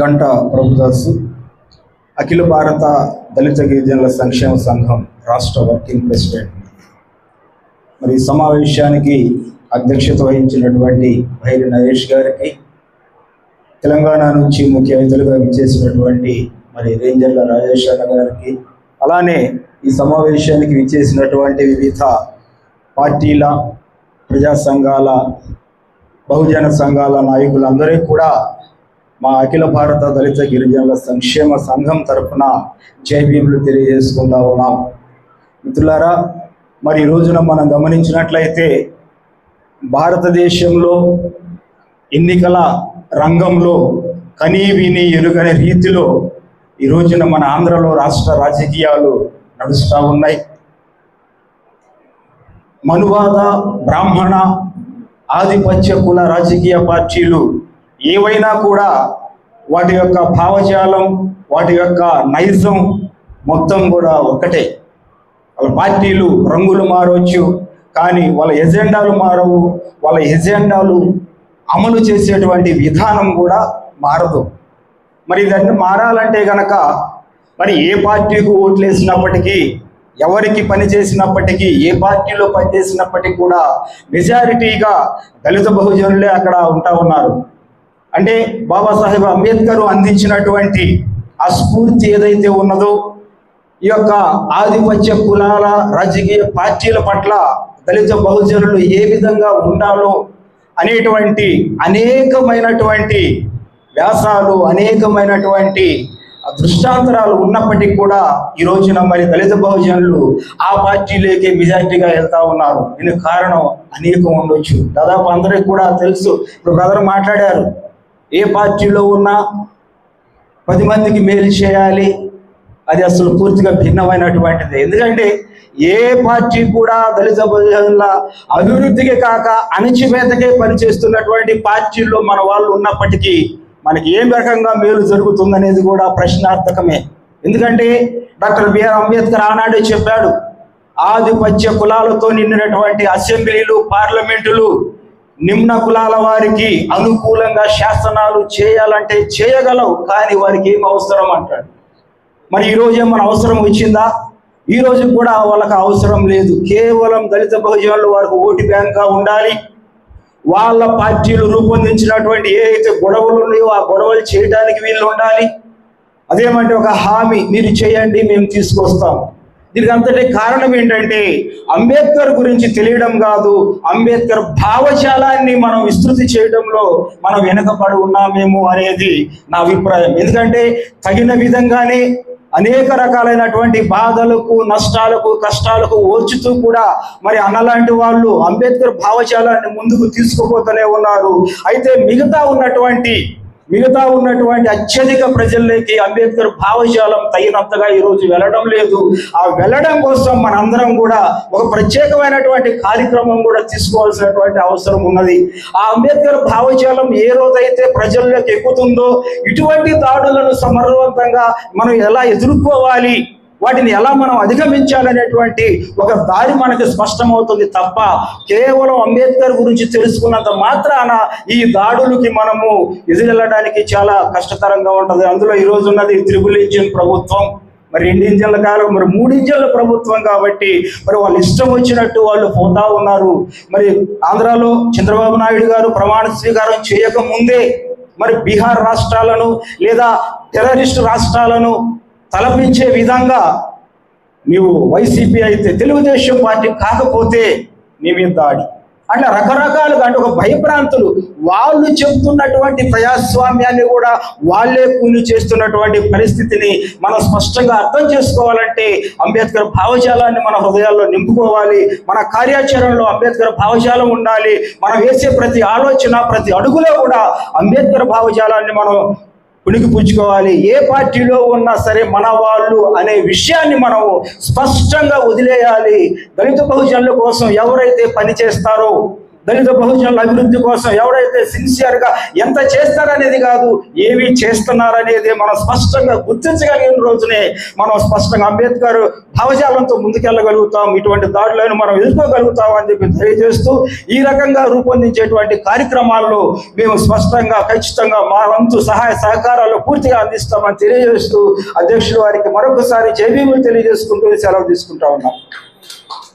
గంట ప్రభుదాస్ అఖిల భారత దళిత గిరిజనుల సంక్షేమ సంఘం రాష్ట్ర వర్కింగ్ ప్రెసిడెంట్. మరి సమావేశానికి అధ్యక్షత వహించినటువంటి భైరి నరేష్ గారికి తెలంగాణ నుంచి ముఖ్య అతిథులుగా విచ్చేసినటువంటి మరి రేంజర్ల రాజేష్ అన్న గారికి అలానే ఈ సమావేశానికి విచ్చేసినటువంటి వివిధ పార్టీల ప్రజా సంఘాల బహుజన సంఘాల నాయకులందరూ కూడా మా అఖిల భారత దళిత గిరిజనుల సంక్షేమ సంఘం తరఫున జైబీములు తెలియజేసుకుంటా ఉన్నాం. మిత్రులారా మరి ఈ రోజున మనం గమనించినట్లయితే భారతదేశంలో ఎన్నికల రంగంలో కనీ విని ఎరుగని రీతిలో ఈ రోజున మన ఆంధ్రలో రాష్ట్ర రాజకీయాలు నడుస్తూ ఉన్నాయి. మనువాద బ్రాహ్మణ ఆధిపత్య కుల రాజకీయ పార్టీలు ఏవైనా కూడా వాటి యొక్క భావజాలం వాటి యొక్క నైజం మొత్తం కూడా ఒకటే వాళ్ళ పార్టీలు రంగులు మారవచ్చు కానీ వాళ్ళ ఎజెండాలు మారవు వాళ్ళ ఎజెండాలు అమలు చేసేటువంటి విధానం కూడా మారదు. మరి దాన్ని మారాలంటే గనక మరి ఏ పార్టీకి ఓట్లేసినప్పటికీ ఎవరికి పని చేసినప్పటికీ ఏ పార్టీలో పనిచేసినప్పటికీ కూడా మెజారిటీగా దళిత బహుజనులే అక్కడ ఉంటా ఉన్నారు. అంటే బాబాసాహెబ్ అంబేద్కర్ అందించినటువంటి ఆ స్ఫూర్తి ఏదైతే ఉన్నదో ఈ యొక్క ఆధిపత్య కులాల రాజకీయ పార్టీల పట్ల దళిత బహుజనులు ఏ విధంగా ఉండాలో అనేటువంటి అనేకమైనటువంటి వ్యాసాలు అనేకమైనటువంటి దృష్టాంతరాలు ఉన్నప్పటికీ కూడా ఈ రోజున మరి దళిత బహుజనులు ఆ పార్టీలోకి మెజార్టీగా వెళ్తా ఉన్నారు. దీనికి కారణం అనేకం ఉండొచ్చు. దాదాపు అందరికి కూడా తెలుసు. ఇప్పుడు బ్రదర్ మాట్లాడారు. ఏ పార్టీలో ఉన్నా పది మందికి మేలు చేయాలి. అది అసలు పూర్తిగా భిన్నమైనటువంటిది. ఎందుకంటే ఏ పార్టీ కూడా దళిత ప్రజల అభివృద్ధికి కాక అణచివేతకే పనిచేస్తున్నటువంటి పార్టీల్లో మన వాళ్ళు ఉన్నప్పటికీ మనకి ఏం రకంగా మేలు జరుగుతుందనేది కూడా ప్రశ్నార్థకమే. ఎందుకంటే డాక్టర్ బిఆర్ అంబేద్కర్ ఆనాడు చెప్పాడు ఆధిపత్య కులాలతో నిండినటువంటి అసెంబ్లీలు పార్లమెంటులు నిమ్న కులాల వారికి అనుకూలంగా శాసనాలు చేయాలంటే చేయగలవు కానీ వారికి ఏం అవసరం అంటాడు. మరి ఈరోజు ఏమైనా అవసరం వచ్చిందా? ఈ రోజు కూడా వాళ్ళకి అవసరం లేదు. కేవలం దళిత బహుజనులు వారికి ఓటు బ్యాంక్గా ఉండాలి. వాళ్ళ పార్టీలు రూపొందించినటువంటి ఏ అయితే గొడవలు ఉన్నాయో ఆ గొడవలు చేయడానికి వీళ్ళు ఉండాలి. అదేమంటే ఒక హామీ మీరు చేయండి మేము తీసుకొస్తాం దీనికి అంతటి కారణం ఏంటంటే అంబేద్కర్ గురించి తెలియడం కాదు. అంబేద్కర్ భావజాలాన్ని మనం విస్తృతి చేయడంలో మనం వెనకబడి ఉన్నామేమో అనేది నా అభిప్రాయం. ఎందుకంటే తగిన విధంగానే అనేక రకాలైనటువంటి బాధలకు నష్టాలకు కష్టాలకు ఓర్చుతూ కూడా మరి అన్నలాంటి వాళ్ళు అంబేద్కర్ భావజాలాన్ని ముందుకు తీసుకుపోతూనే ఉన్నారు. అయితే మిగతా ఉన్నటువంటి మిగతా ఉన్నటువంటి అత్యధిక ప్రజల్లోకి అంబేద్కర్ భావజాలం తగినంతగా ఈరోజు వెళ్ళడం లేదు. ఆ వెళ్ళడం కోసం మనందరం కూడా ఒక ప్రత్యేకమైనటువంటి కార్యక్రమం కూడా తీసుకోవాల్సినటువంటి అవసరం ఉన్నది. ఆ అంబేద్కర్ భావజాలం ఏ రోజైతే ప్రజల్లోకి ఎక్కుతుందో ఇటువంటి దాడులను సమర్థవంతంగా మనం ఎలా ఎదుర్కోవాలి? వాటిని ఎలా మనం అధిగమించాలనేటువంటి ఒక దారి మనకి స్పష్టమవుతుంది తప్ప కేవలం అంబేద్కర్ గురించి తెలుసుకున్నంత మాత్రాన ఈ దాడులకి మనము ఎదురెళ్ళడానికి చాలా కష్టతరంగా ఉంటుంది. అందులో ఈరోజు ఉన్నది త్రిబుల్ ఇంజిన్ ప్రభుత్వం మరి రెండు ఇంజన్ల కాలం మరి మూడు ఇంజన్ల ప్రభుత్వం కాబట్టి మరి వాళ్ళు ఇష్టం వచ్చినట్టు వాళ్ళు పోతా ఉన్నారు. మరి ఆంధ్రాలో చంద్రబాబు నాయుడు గారు ప్రమాణ స్వీకారం చేయకముందే మరి బీహార్ రాష్ట్రాలను లేదా టెర్రరిస్ట్ రాష్ట్రాలను తలపించే విధంగా నీవు వైసీపీ అయితే తెలుగుదేశం పార్టీ కాకపోతే నీ మీద దాడి. అట్లా రకరకాలుగా అంటే ఒక భయభ్రాంతులు వాళ్ళు చెబుతున్నటువంటి ప్రజాస్వామ్యాన్ని కూడా వాళ్ళే కూలి చేస్తున్నటువంటి పరిస్థితిని మనం స్పష్టంగా అర్థం చేసుకోవాలంటే అంబేద్కర్ భావజాలాన్ని మన హృదయాల్లో నింపుకోవాలి మన కార్యాచరణలో అంబేద్కర్ భావజాలం ఉండాలి మనం వేసే ప్రతి ఆలోచన ప్రతి అడుగులో కూడా అంబేద్కర్ భావజాలాన్ని మనం పుణికి పుచ్చుకోవాలి ఏ పార్టీలో ఉన్నా సరే మన వాళ్ళు అనే విషయాన్ని మనం స్పష్టంగా వదిలేయాలి. దళిత బహుజనుల కోసం ఎవరైతే పనిచేస్తారో దళిత బహుజనుల అభివృద్ధి కోసం ఎవరైతే సిన్సియర్గా ఎంత చేస్తారనేది కాదు ఏమి చేస్తున్నారనేది మనం స్పష్టంగా గుర్తించగలిగిన రోజునే మనం స్పష్టంగా అంబేద్కర్ భావజాలంతో ముందుకెళ్ళగలుగుతాం. ఇటువంటి దాడులను మనం ఎదుర్కోగలుగుతాం అని చెప్పి తెలియజేస్తూ ఈ రకంగా రూపొందించేటువంటి కార్యక్రమాల్లో మేము స్పష్టంగా ఖచ్చితంగా మా వంతు సహాయ సహకారాలు పూర్తిగా అందిస్తామని తెలియజేస్తూ అధ్యక్షుడు వారికి మరొకసారి జైబీములు తెలియజేసుకుంటూ సెలవు తీసుకుంటా ఉన్నాం.